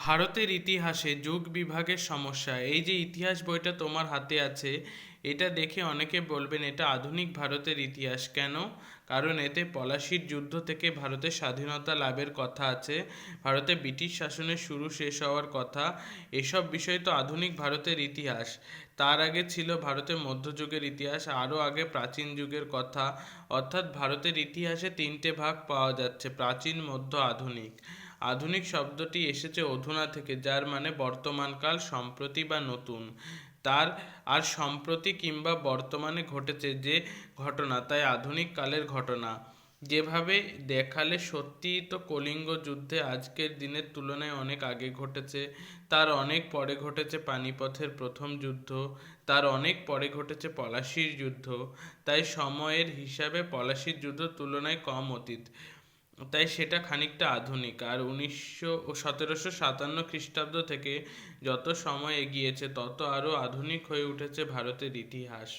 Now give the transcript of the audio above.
ভারতের ইতিহাসে যুগ বিভাগের সমস্যা। এই যে ইতিহাস বইটা তোমার হাতে আছে, এটা দেখে অনেকে বলবেন এটা আধুনিক ভারতের ইতিহাস। কেন? কারণ এতে পলাশির যুদ্ধ থেকে ভারতের স্বাধীনতা লাভের কথা আছে, ভারতে ব্রিটিশ শাসনের শুরু শেষ হওয়ার কথা। এসব বিষয় তো আধুনিক ভারতের ইতিহাস। তার আগে ছিল ভারতের মধ্যযুগের ইতিহাস, আরও আগে প্রাচীন যুগের কথা। অর্থাৎ ভারতের ইতিহাসে তিনটে ভাগ পাওয়া যাচ্ছে, প্রাচীন, মধ্য, আধুনিক। আধুনিক শব্দটি এসেছে অধুনা থেকে, যার মানে বর্তমানকাল, সম্প্রতি বা নতুন। তার আর সম্প্রতি কিংবা বর্তমানে ঘটেছে যে ঘটনা, তাই আধুনিক কালের ঘটনা। যেভাবে দেখালে সত্যিই তো কলিঙ্গ যুদ্ধে আজকের দিনের তুলনায় অনেক আগে ঘটেছে। তার অনেক পরে ঘটেছে পানিপথের প্রথম যুদ্ধ। তার অনেক পরে ঘটেছে পলাশির যুদ্ধ। তাই সময়ের হিসাবে পলাশির যুদ্ধ তুলনায় কম অতীত। তাই সেটা খানিকটা আধুনিক। আর উনিশশো ও সতেরোশো সাতান্ন খ্রিস্টাব্দ থেকে যত সময় এগিয়েছে, তত আরও আধুনিক হয়ে উঠেছে ভারতের ইতিহাস।